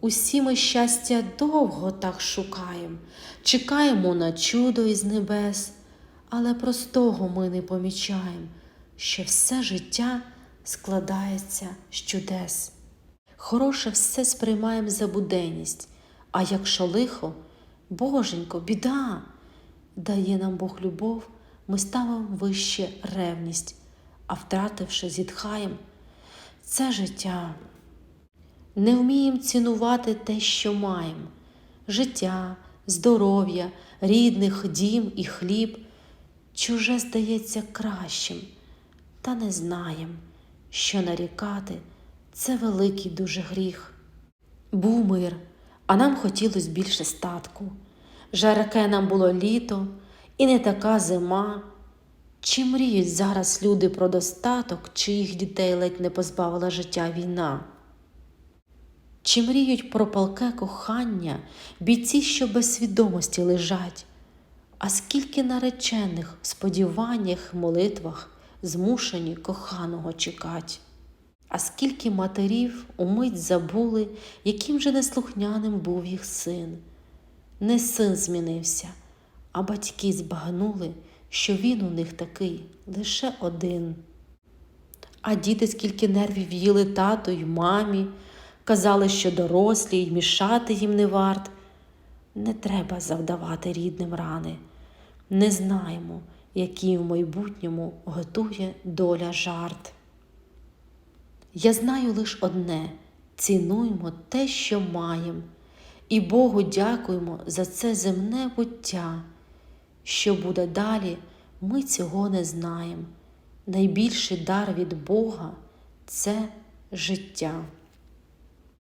Усі ми щастя довго так шукаєм, чекаємо на чудо із небес, але простого ми не помічаєм, що все життя складається з чудес. Хороше все сприймаємо за буденність, а якщо лихо, боженько, біда, дає нам Бог любов, ми ставимо вище ревність, а втративши, зітхаєм, це життя. Не вміємо цінувати те, що маємо життя, здоров'я, рідних, дім і хліб. Чуже здається кращим, та не знаєм, що нарікати це великий дуже гріх. Був мир, а нам хотілось більше статку. Жарке нам було літо і не така зима. Чи мріють зараз люди про достаток, чи їх дітей ледь не позбавила життя війна? Чи мріють про палке кохання бійці, що без свідомості лежать? А скільки наречених в сподіваннях, молитвах змушені коханого чекать? А скільки матерів умить забули, яким же неслухняним був їх син? Не син змінився, а батьки збагнули, що він у них такий лише один. А діти скільки нервів їли тату й мамі, казали, що дорослі й мішати їм не варт. Не треба завдавати рідним рани. Не знаємо, який в майбутньому готує доля жарт. Я знаю лиш одне цінуймо те, що маєм, і Богу дякуємо за це земне буття. Що буде далі, ми цього не знаємо. Найбільший дар від Бога це життя.